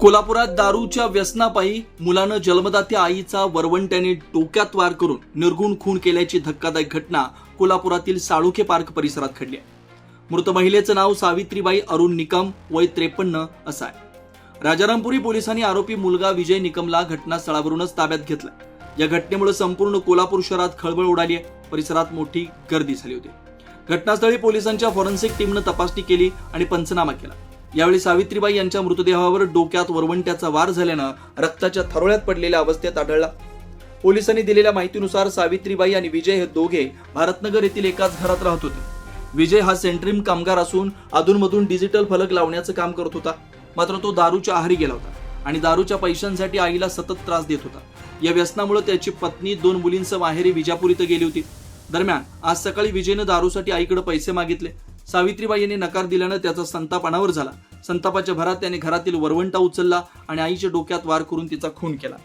कोल्हापुरात दारूच्या व्यसनापायी मुलानं जन्मदात्या आईचा वरवंट्याने डोक्यात वार करून निर्गुण खून केल्याची धक्कादायक घटना कोल्हापुरातील साळुखे पार्क परिसरात घडली आहे. मृत महिलेचं नाव सावित्रीबाई अरुण निकम वय त्रेपन्न असं आहे. राजारामपुरी पोलिसांनी आरोपी मुलगा विजय निकमला घटनास्थळावरूनच ताब्यात घेतलं या घटनेमुळे संपूर्ण कोल्हापूर शहरात खळबळ उडाली आहे. परिसरात मोठी गर्दी झाली होती. घटनास्थळी पोलिसांच्या फॉरेन्सिक टीमनं तपासणी केली आणि पंचनामा केला. यावेळी सावित्रीबाई यांच्या मृतदेहावर डोक्यात वरवंट्याचा वार झाल्यानं रक्ताच्या थरोळ्यात पडलेल्या अवस्थेत आढळला. पोलिसांनी दिलेल्या माहितीनुसार सावित्रीबाई आणि विजय हे दोघे भारतनगर येथील एकाच घरात राहत होते. विजय हा सेंट्रीम कामगार असून अधूनमधून डिजिटल फलक लावण्याचं काम करत होता. मात्र तो दारूच्या आहारी गेला होता आणि दारूच्या पैशांसाठी आईला सतत त्रास देत होता. या व्यसनामुळे त्याची पत्नी दोन मुलींसह माहेरी विजापूर इथं गेली होती. दरम्यान आज सकाळी विजयनं दारूसाठी आईकडे पैसे मागितले. सावित्रीबाई यांनी नकार दिल्यानं त्याचा संताप अनावर झाला. संतापाच्या भरात त्याने घरातील वरवंटा उचलला आणि आईच्या डोक्यात वार करून तिचा खून केला.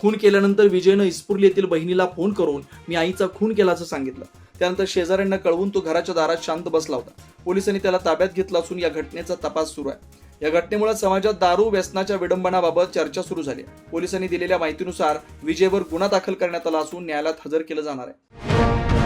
खून केल्यानंतर विजयनं इस्पुर्ली येथील बहिणीला फोन करून मी आईचा खून केल्याचं सांगितलं. त्यानंतर शेजाऱ्यांना कळवून तो घराच्या दारात शांत बसला होता. पोलिसांनी त्याला ताब्यात घेतला असून या घटनेचा तपास सुरू आहे. या घटनेमुळे समाजात दारू व्यसनाच्या विडंबनाबाबत चर्चा सुरू झाली पोलिसांनी दिलेल्या माहितीनुसार विजयवर गुन्हा दाखल करण्यात आला असून न्यायालयात हजर केलं जाणार आहे.